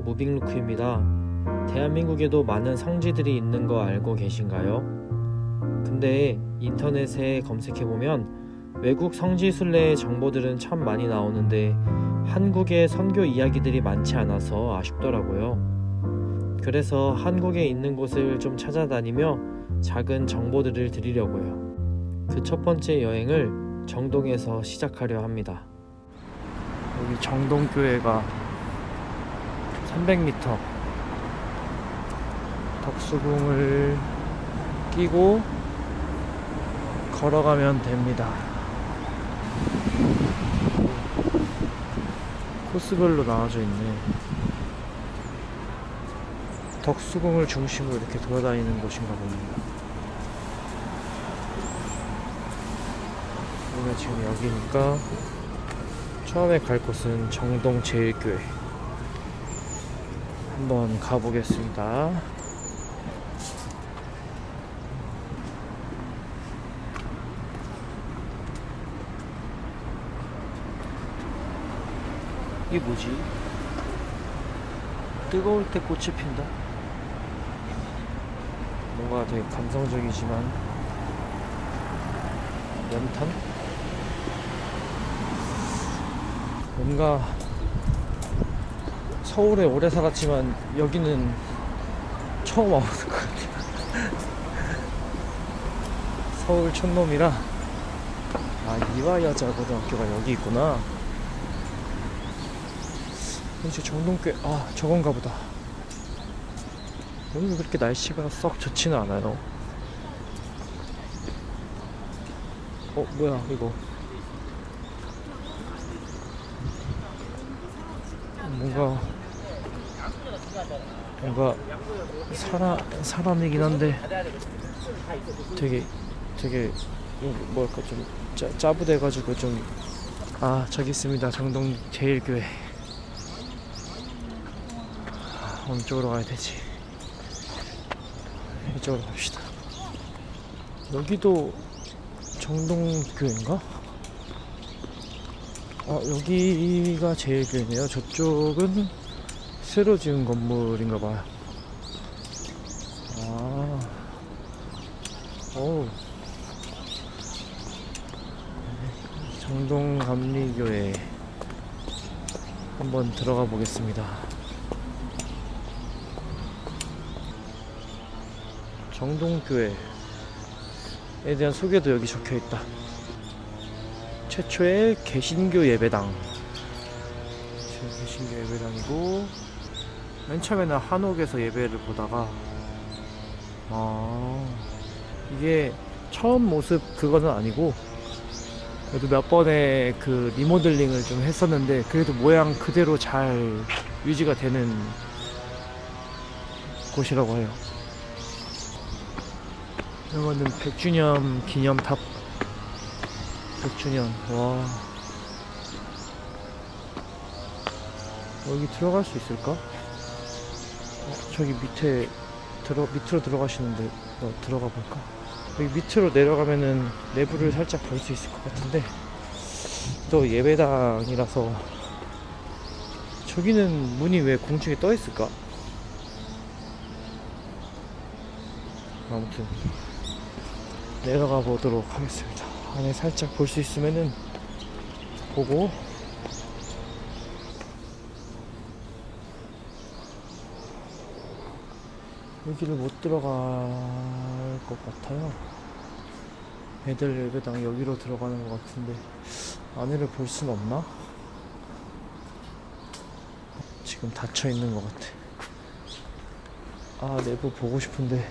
무빙루크입니다. 대한민국에도 많은 성지들이 있는 거 알고 계신가요? 근데 인터넷에 검색해보면 외국 성지 순례의 정보들은 참 많이 나오는데 한국의 선교 이야기들이 많지 않아서 아쉽더라고요. 그래서 한국에 있는 곳을 좀 찾아다니며 작은 정보들을 드리려고요. 그 첫 번째 여행을 정동에서 시작하려 합니다. 여기 정동교회가 300m 덕수궁을 끼고 걸어가면 됩니다. 코스별로 나눠져 있네. 덕수궁을 중심으로 이렇게 돌아다니는 곳인가 봅니다. 우리가 지금 여기니까 처음에 갈 곳은 정동 제일교회. 한번 가보겠습니다. 이게 뭐지? 뜨거울 때 꽃이 핀다? 뭔가 되게 감성적이지만 연탄? 뭔가 서울에 오래 살았지만 여기는 처음 와보는 것 같아요. 서울 촌놈이라 아 이화여자 고등학교가 여기 있구나. 현재 정동교 아 저건가 보다. 오늘 왜 그렇게 날씨가 썩 좋지는 않아요. 어 뭐야 이거 뭔가 뭔가 사람 사람이긴 한데 되게 되게 뭐랄까 좀 짜, 짜부돼가지고 좀. 아 저기 있습니다. 정동 제일교회. 아, 어느 쪽으로 가야 되지? 이쪽으로 갑시다. 여기도 정동교회인가? 아 여기가 제일교회네요. 저쪽은 새로 지은 건물인가 봐요 아 어우 정동 감리교회 한번 들어가 보겠습니다. 정동교회에 대한 소개도 여기 적혀 있다. 최초의 개신교 예배당. 개신교 예배당이고 맨 처음에는 한옥에서 예배를 보다가 아 이게 처음 모습 그거는 아니고 그래도 몇 번의 그 리모델링을 좀 했었는데 그래도 모양 그대로 잘 유지가 되는 곳이라고 해요. 이거는 100주년 기념탑 100주년 와 여기 들어갈 수 있을까? 어, 저기 밑에 들어 밑으로 들어가시는데 어, 들어가 볼까? 여기 밑으로 내려가면은 내부를 살짝 볼 수 있을 것 같은데 또 예배당이라서 저기는 문이 왜 공중에 떠 있을까? 아무튼 내려가 보도록 하겠습니다. 안에 살짝 볼 수 있으면은 보고 여기를 못 들어갈 것 같아요. 애들 예배당 여기로 들어가는 것 같은데 안에를 볼 순 없나? 지금 닫혀 있는 것 같아. 아 내부 보고 싶은데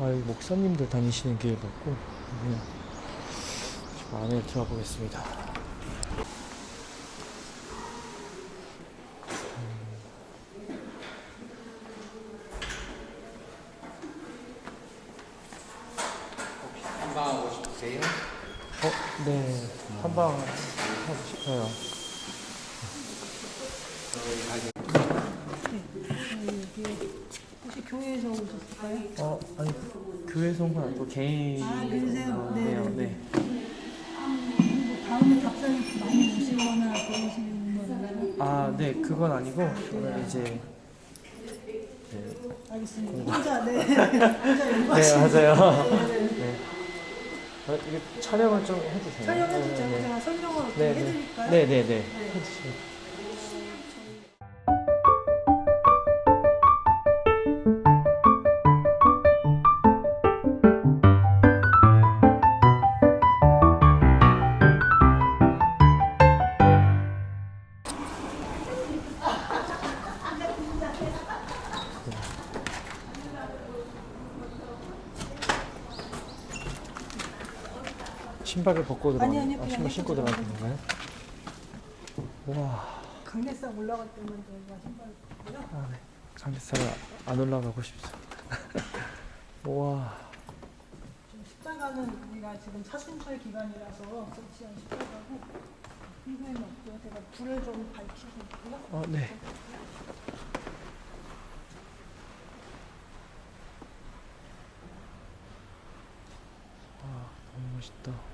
아 여기 목사님들 다니시는 길 같고 그냥 좀 안에 들어가 보겠습니다. 네. 한방 하고 싶어요. 혹시 교회에서 오셨을까요? 어, 아니, 교회에서 온 건 아니고 개인. 아, 그러세요? 네. 네. 네. 한번 다음에 답장이 많이 오시거나 그러시는 건? 아, 네, 그건 아니고 저는 이제 네, 알겠습니다. 혼자 네 혼자 네 연구하시는 맞아요. 네, 이게 촬영을 좀 되나요? 촬영해도 네, 네. 제가 설명을 어떻게 네, 네. 해드릴까요? 네, 네, 네. 해주세요. 신발을 벗고 들어가는 아니, 아니, 아, 그냥 신발 신고 이렇게 들어가는 건가요? 와, 강대상 올라갈 때만 저희가 신발 벗고요. 아, 네. 강대사를 안 올라가고 싶죠. 와, 지금 십자가는 우리가 지금 사순절 기간이라서 설치한 십자가고 흰색은 없고요. 제가 불을 좀 밝히고요. 어, 네. 와, 너무 멋있다.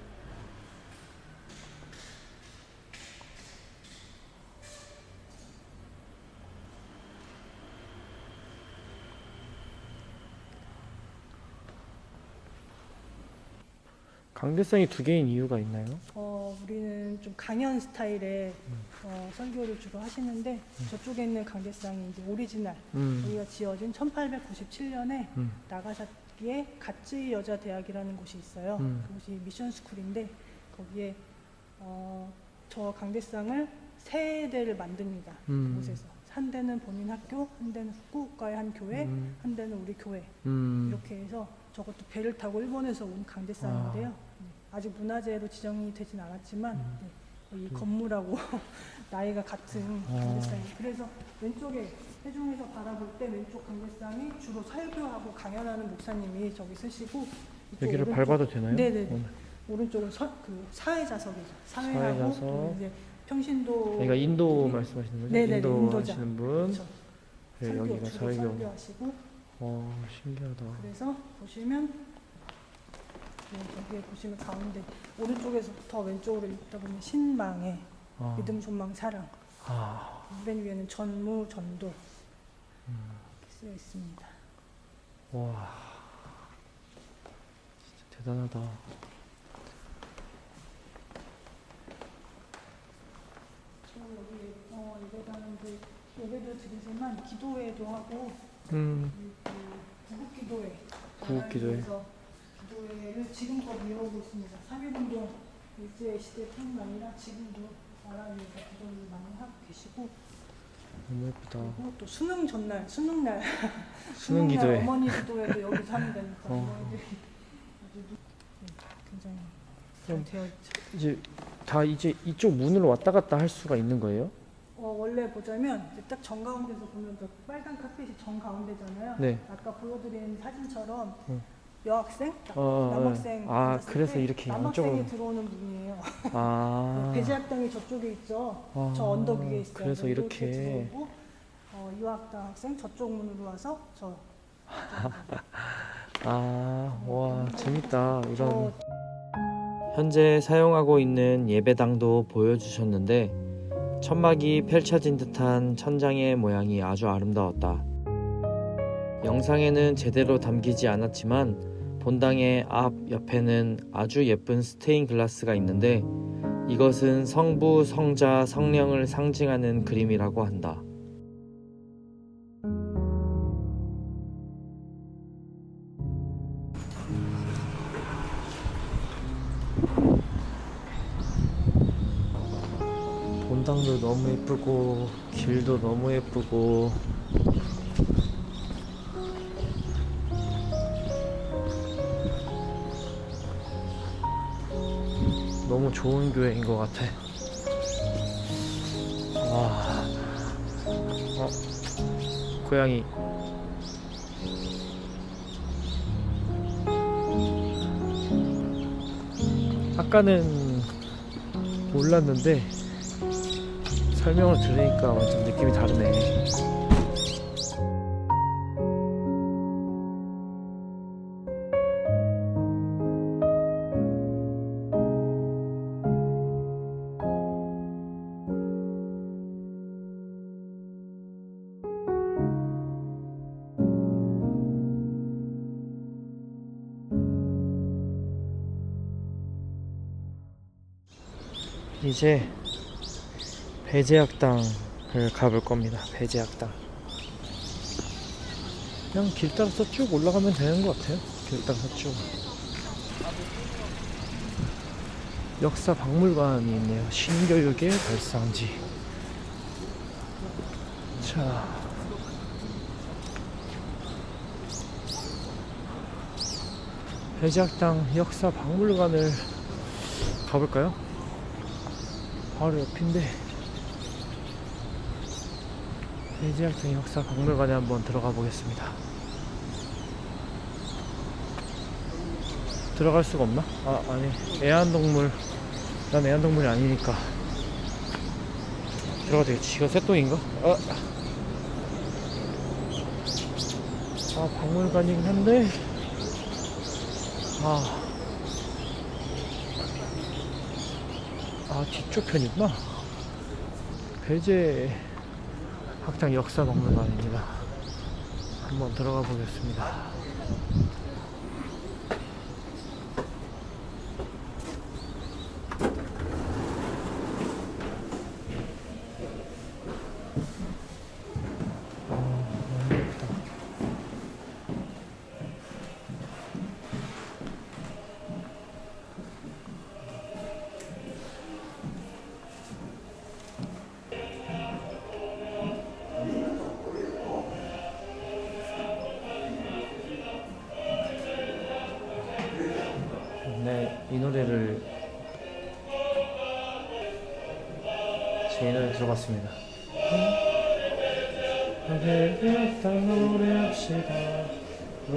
강대성이 두 개인 이유가 있나요? 어, 우리는 좀 강연 스타일의 음. 어, 설교를 주로 하시는데 저쪽에 있는 강대상이 이제 오리지널 음, 여기가 지어진 1897년에 음, 나가사키에 가츠이 여자 대학이라는 곳이 있어요. 음. 그곳이 미션 스쿨인데 거기에 어, 저 강대상을 세 대를 만듭니다. 음. 그곳에서 한 대는 본인 학교, 한 대는 후쿠오카의 한 교회, 음, 한 대는 우리 교회 음. 이렇게 해서 저것도 배를 타고 일본에서 온 강대상인데요. 네, 아직 문화재로 지정이 되진 않았지만 음. 네, 이 건물하고 나이가 같은 아. 강대상이 그래서 왼쪽에 해중에서 바라볼 때 왼쪽 강대상이 주로 설교하고 강연하는 목사님이 저기 쓰시고 이쪽 여기를 오른쪽- 밟아도 되나요? 네네네. 어, 오른쪽은 서, 그 사회자석이죠. 사회하고 사회자석. 또 이제 평신도 여기가 인도 분들이 말씀하시는 거죠? 네네네, 인도 인도자. 하시는 분. 그렇죠. 네, 설교, 여기가 주로 설교. 설교하시고 와, 신기하다. 그래서 보시면 네, 여기에 보시면 가운데 오른쪽에서부터 왼쪽으로 읽다 보면 신망의 아, 믿음, 소망, 사랑. 아, 맨 위에는 전무, 전도 음, 이렇게 쓰여 있습니다. 와, 진짜 대단하다. 저 여기 어, 이거다는 그 예배도 드리지만 기도회도 하고 음, 그 구국 기도회. 구국 기도회. 나라에서 기도회를 지금껏 이어오고 있습니다. 3.1운동 일제 시대 뿐만 아니라 지금도 위해서 기도를 많이 하고 계시고 너무 예쁘다. 그리고 또 수능 전날 수능 날 수능 날 기도회. 어머니 기도회도 여기서 하면 되니까 어. 어머니들이 아주 네, 굉장히 그럼 잘 되어 있죠. 이제 다 이제 이쪽 문으로 왔다 갔다 할 수가 있는 거예요? 어, 원래 보자면 이제 딱 정가운데서 보면 저 빨간 카펫이 정가운데잖아요. 네. 아까 보여드린 사진처럼 응. 여학생, 딱 어, 남학생 아, 앉았을 그래서 때 이렇게 남학생이 양쪽으로. 들어오는 문이에요. 아, 배제학당이 저쪽에 있죠. 아, 저 언덕 위에 있어요. 그래서 이렇게. 들어오고 어, 유학당 학생 저쪽 문으로 와서 저 아, 와, 재밌다. 이런. 저 현재 사용하고 있는 예배당도 보여주셨는데 천막이 펼쳐진 듯한 천장의 모양이 아주 아름다웠다. 영상에는 제대로 담기지 않았지만 본당의 앞 옆에는 아주 예쁜 스테인 글라스가 있는데 이것은 성부, 성자, 성령을 상징하는 그림이라고 한다. 본당도 너무 예쁘고 길도 너무 예쁘고 좋은 교회인 것 같아. 와, 어, 고양이. 아까는 몰랐는데 설명을 들으니까 완전 느낌이 다르네. 이제 배제학당을 가볼 겁니다. 배제학당. 그냥 길 따라서 쭉 올라가면 되는 것 같아요. 길 따라서 쭉. 역사 박물관이 있네요. 신교육의 발상지. 자. 배제학당 역사 박물관을 가볼까요? 바로 옆인데 배제학당 역사 박물관에 한번 들어가 보겠습니다. 들어갈 수가 없나? 아 아니 애완동물 난 애완동물이 아니니까 들어가 되겠지 이거 새똥인가? 아, 아 박물관이긴 한데 아, 아 뒤쪽 편이구나. 배제 학당 역사 박물관입니다. 한번 들어가 보겠습니다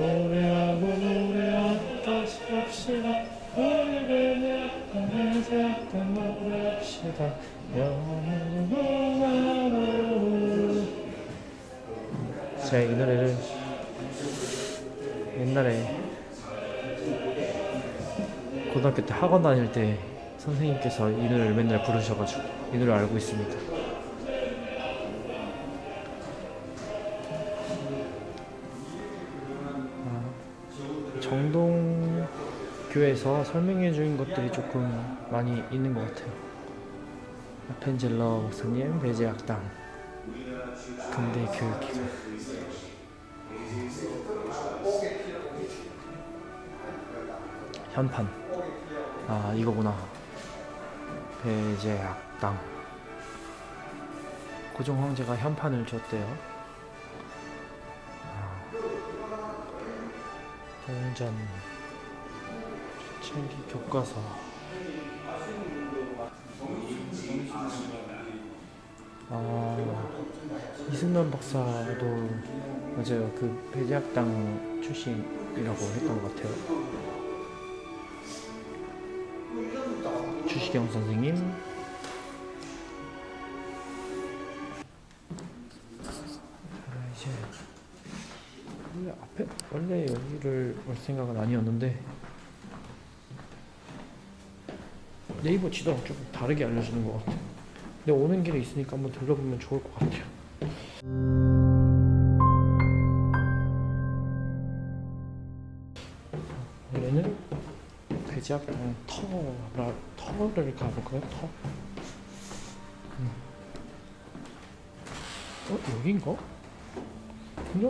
노래하고 노래하고 다시 합시다. 우리 배배학당 배배학당 노래합시다. 제가 이 노래를 옛날에 고등학교 때 학원 다닐 때 선생님께서 이 노래를 맨날 부르셔가지고 이 노래 알고 있습니다. 정동교에서 설명해 준 것들이 조금 많이 있는 것 같아요. 아펜젤러 목사님 배제학당 근대 교육기관. 현판. 아 이거구나. 배제학당. 고종 황제가 현판을 줬대요 동전 책기 교과서. 아 이승만 박사도 맞아요 그 배제학당 출신이라고 했던 것 같아요. 주시경 선생님 원래 여기를 올 생각은 아니었는데 네이버 지도랑 조금 다르게 알려주는 것 같아요. 근데 오는 길에 있으니까 한번 들러보면 좋을 것 같아요. 원래는 배지학당 터라 터를 가볼까요? 터. 음. 어 여긴가? 근데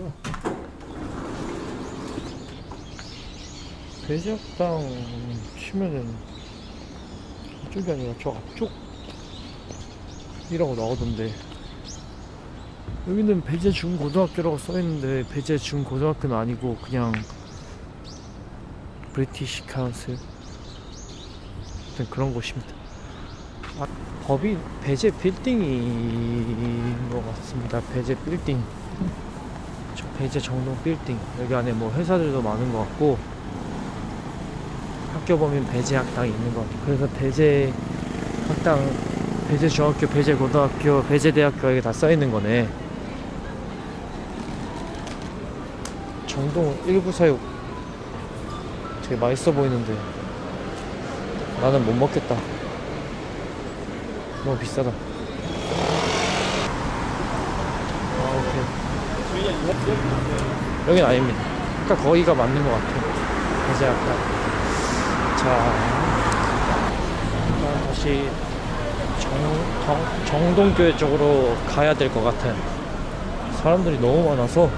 뭐야? 배지학당 치면은 이쪽이 아니라 저 앞쪽 이라고 나오던데. 여기는 배제 중고등학교라고 써있는데 배제 중고등학교는 아니고 그냥 브리티시 카운슬 그런 곳입니다. 아, 법이 배제 빌딩인 것 같습니다. 배제 빌딩 저 배제 정동 빌딩. 여기 안에 뭐 회사들도 많은 것 같고 학교 보면 배제 학당이 있는 것 같아요 그래서 배제 학당 배제 중학교 배제 고등학교 배제 대학교 이게 다 써있는 거네. 정동 1946 되게 맛있어 보이는데. 나는 못 먹겠다. 너무 비싸다 아 오케이 여긴 아닙니다. 아까 거기가 맞는 것 같아요. 이제 아까 자 다시 정, 정, 정동교회 쪽으로 가야 될 것 같은 사람들이 너무 많아서